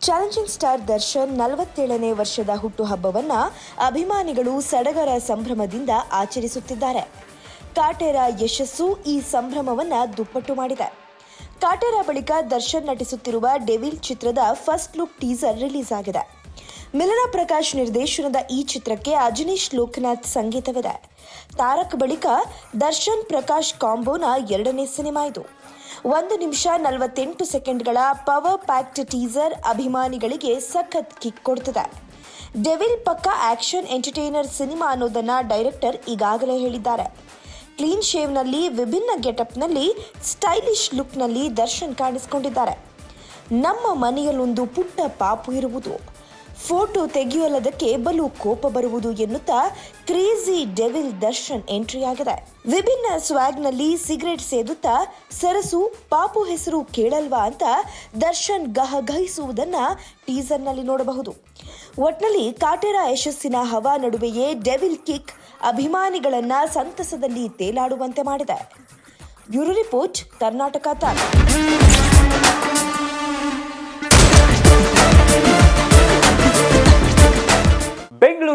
Challenging star Darshan ನಲವತ್ತೇಳನೇ ವರ್ಷದ ಹುಟ್ಟುಹಬ್ಬವನ್ನ ಅಭಿಮಾನಿಗಳು ಸಡಗರ ಸಂಭ್ರಮದಿಂದ ಆಚರಿಸುತ್ತಿದ್ದಾರೆ ಕಾಟೇರ ಯಶಸ್ಸು ಈ ಸಂಭ್ರಮವನ್ನ ದುಪ್ಪಟ್ಟು ಮಾಡಿದೆ ಕಾಟೇರ ಬಳಿಕ ದರ್ಶನ್ ನಟಿಸುತ್ತಿರುವ ಡೆವಿಲ್ ಚಿತ್ರದ ಫಸ್ಟ್ ಲುಕ್ ಟೀಸರ್ ರಿಲೀಸ್ ಆಗಿದೆ ಮಿಲನ ಪ್ರಕಾಶ್ ನಿರ್ದೇಶನದ ಈ ಚಿತ್ರಕ್ಕೆ ಅಜನೀಶ್ ಲೋಕನಾಥ್ ಸಂಗೀತವಿದೆ. ತಾರಕ್ ಬಳಿಕ ದರ್ಶನ್ ಪ್ರಕಾಶ್ ಕಾಂಬೋನ ಎರಡನೇ ಸಿನಿಮಾ ಇದು. ಒಂದು ನಿಮಿಷ ನಲವತ್ತೆಂಟು ಸೆಕೆಂಡ್ಗಳ ಪವರ್ ಪ್ಯಾಕ್ಡ್ ಟೀಸರ್ ಅಭಿಮಾನಿಗಳಿಗೆ ಸಖತ್ ಕಿಕ್ ಕೊಡ್ತದೆ. ಡೆವಿಲ್ ಪಕ್ಕ ಆಕ್ಷನ್ ಎಂಟರ್ಟೈನರ್ ಸಿನಿಮಾ ಅನ್ನೋದನ್ನ ಡೈರೆಕ್ಟರ್ ಈಗಾಗಲೇ ಹೇಳಿದ್ದಾರೆ. ಕ್ಲೀನ್ ಶೇವ್ನಲ್ಲಿ ವಿಭಿನ್ನ ಗೆಟಪ್ನಲ್ಲಿ ಸ್ಟೈಲಿಶ್ ಲುಕ್ನಲ್ಲಿ ದರ್ಶನ್ ಕಾಣಿಸಿಕೊಂಡಿದ್ದಾರೆ. ನಮ್ಮ ಮನೆಯಲ್ಲೊಂದು ಪುಟ್ಟ ಪಾಪು ಇರುವುದು. ಫೋಟೋ ತೆಗೆಯಲದಕ್ಕೆ ಬಲು ಕೋಪ ಬರುವುದು ಎನ್ನುತ್ತಾ ಕ್ರೇಜಿ ಡೆವಿಲ್ ದರ್ಶನ್ ಎಂಟ್ರಿ ಆಗಿದೆ. ವಿಭಿನ್ನ ಸ್ವಾಗ್ನಲ್ಲಿ ಸಿಗರೆಟ್ ಸೇದುತ್ತಾ ಸರಸು, ಪಾಪು ಹೆಸರು ಕೇಳಲ್ವಾ ಅಂತ ದರ್ಶನ್ ಗಹಗಹಿಸುವುದನ್ನ ಟೀಸರ್ನಲ್ಲಿ ನೋಡಬಹುದು. ಒಟ್ನಲ್ಲಿ ಕಾಟೇರ ಯಶಸ್ಸಿನ ಹವಾ ನಡುವೆಯೇ ಡೆವಿಲ್ ಕಿಕ್ ಅಭಿಮಾನಿಗಳನ್ನ ಸಂತಸದಲ್ಲಿ ತೇಲಾಡುವಂತೆ ಮಾಡಿದೆ. ಬ್ಯೂರೋ ರಿಪೋರ್ಟ್, ಕರ್ನಾಟಕ ತಾರ